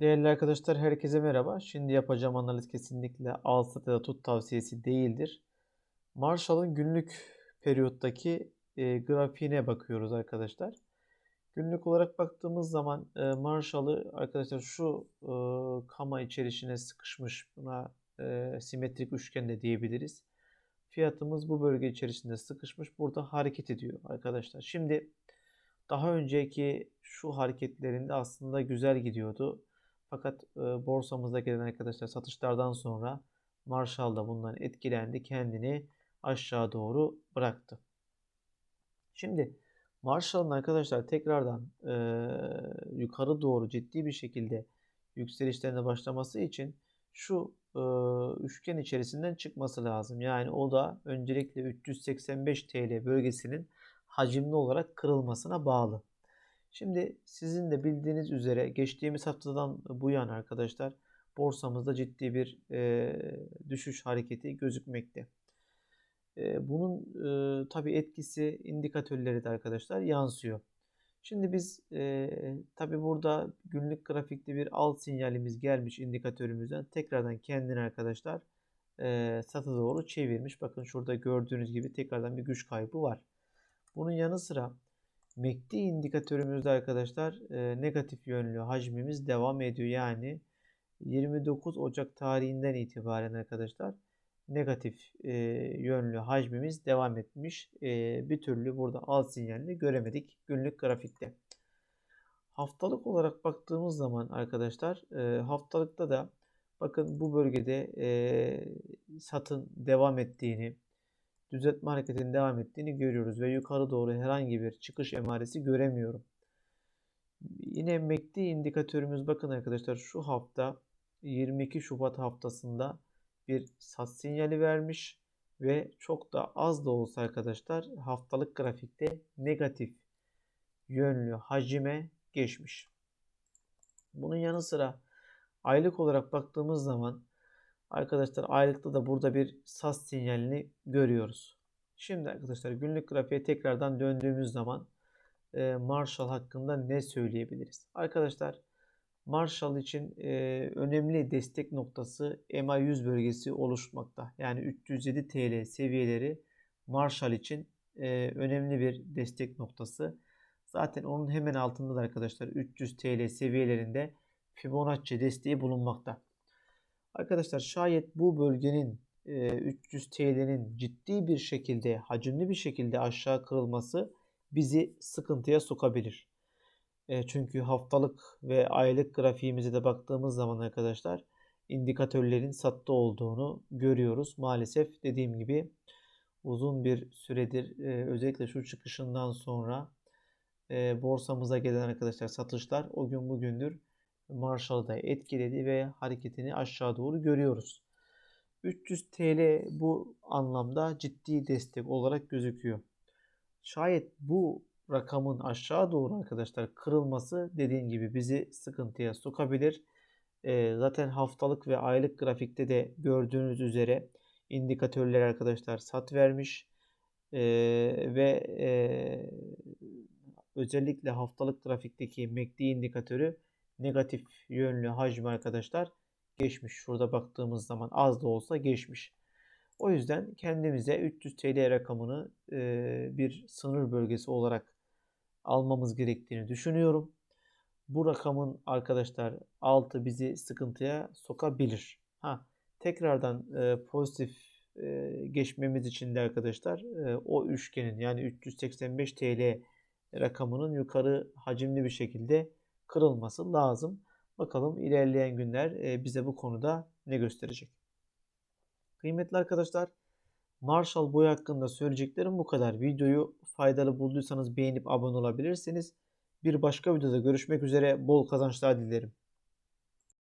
Değerli arkadaşlar herkese merhaba. Şimdi yapacağım analiz kesinlikle al sat ya da tut tavsiyesi değildir. Marshall'ın günlük periyottaki e, grafiğine bakıyoruz arkadaşlar. Günlük olarak baktığımız zaman e, Marshall'ı arkadaşlar şu e, kama içerisine sıkışmış buna e, simetrik üçgen de diyebiliriz. Fiyatımız bu bölge içerisinde sıkışmış. Burada hareket ediyor arkadaşlar. Şimdi daha önceki şu hareketlerinde aslında güzel gidiyordu. Fakat e, borsamıza gelen arkadaşlar satışlardan sonra Marshall da bundan etkilendi. Kendini aşağı doğru bıraktı. Şimdi Marshall'ın arkadaşlar tekrardan e, yukarı doğru ciddi bir şekilde yükselişlerine başlaması için şu e, üçgen içerisinden çıkması lazım. Yani o da öncelikle 385 TL bölgesinin hacimli olarak kırılmasına bağlı. Şimdi sizin de bildiğiniz üzere geçtiğimiz haftadan bu yana arkadaşlar borsamızda ciddi bir e, düşüş hareketi gözükmekte. E, bunun e, tabi etkisi indikatörleri de arkadaşlar yansıyor. Şimdi biz e, tabi burada günlük grafikte bir alt sinyalimiz gelmiş indikatörümüzden tekrardan kendini arkadaşlar e, satı doğru çevirmiş. Bakın şurada gördüğünüz gibi tekrardan bir güç kaybı var. Bunun yanı sıra MACD indikatörümüzde arkadaşlar e, negatif yönlü hacmimiz devam ediyor. Yani 29 Ocak tarihinden itibaren arkadaşlar negatif e, yönlü hacmimiz devam etmiş. E, bir türlü burada alt sinyalini göremedik günlük grafikte. Haftalık olarak baktığımız zaman arkadaşlar e, haftalıkta da bakın bu bölgede e, satın devam ettiğini düzeltme hareketinin devam ettiğini görüyoruz ve yukarı doğru herhangi bir çıkış emaresi göremiyorum. Yine MACD indikatörümüz bakın arkadaşlar şu hafta 22 Şubat haftasında bir sat sinyali vermiş ve çok da az da olsa arkadaşlar haftalık grafikte negatif yönlü hacime geçmiş. Bunun yanı sıra aylık olarak baktığımız zaman Arkadaşlar aylıkta da burada bir SAS sinyalini görüyoruz. Şimdi arkadaşlar günlük grafiğe tekrardan döndüğümüz zaman e, Marshall hakkında ne söyleyebiliriz? Arkadaşlar Marshall için e, önemli destek noktası EMA 100 bölgesi oluşmakta. Yani 307 TL seviyeleri Marshall için e, önemli bir destek noktası. Zaten onun hemen altında da arkadaşlar 300 TL seviyelerinde Fibonacci desteği bulunmakta. Arkadaşlar şayet bu bölgenin 300 TL'nin ciddi bir şekilde, hacimli bir şekilde aşağı kırılması bizi sıkıntıya sokabilir. Çünkü haftalık ve aylık grafiğimize de baktığımız zaman arkadaşlar indikatörlerin sattı olduğunu görüyoruz. Maalesef dediğim gibi uzun bir süredir özellikle şu çıkışından sonra borsamıza gelen arkadaşlar satışlar o gün bugündür Marshall'ı da etkiledi ve hareketini aşağı doğru görüyoruz. 300 TL bu anlamda ciddi destek olarak gözüküyor. Şayet bu rakamın aşağı doğru arkadaşlar kırılması dediğim gibi bizi sıkıntıya sokabilir. E, zaten haftalık ve aylık grafikte de gördüğünüz üzere indikatörler arkadaşlar sat vermiş. E, ve e, özellikle haftalık grafikteki MACD indikatörü negatif yönlü hacmi arkadaşlar geçmiş. Şurada baktığımız zaman az da olsa geçmiş. O yüzden kendimize 300 TL rakamını e, bir sınır bölgesi olarak almamız gerektiğini düşünüyorum. Bu rakamın arkadaşlar altı bizi sıkıntıya sokabilir. Ha tekrardan e, pozitif e, geçmemiz için de arkadaşlar e, o üçgenin yani 385 TL rakamının yukarı hacimli bir şekilde kırılması lazım. Bakalım ilerleyen günler e, bize bu konuda ne gösterecek. Kıymetli arkadaşlar Marshall boy hakkında söyleyeceklerim bu kadar. Videoyu faydalı bulduysanız beğenip abone olabilirsiniz. Bir başka videoda görüşmek üzere bol kazançlar dilerim.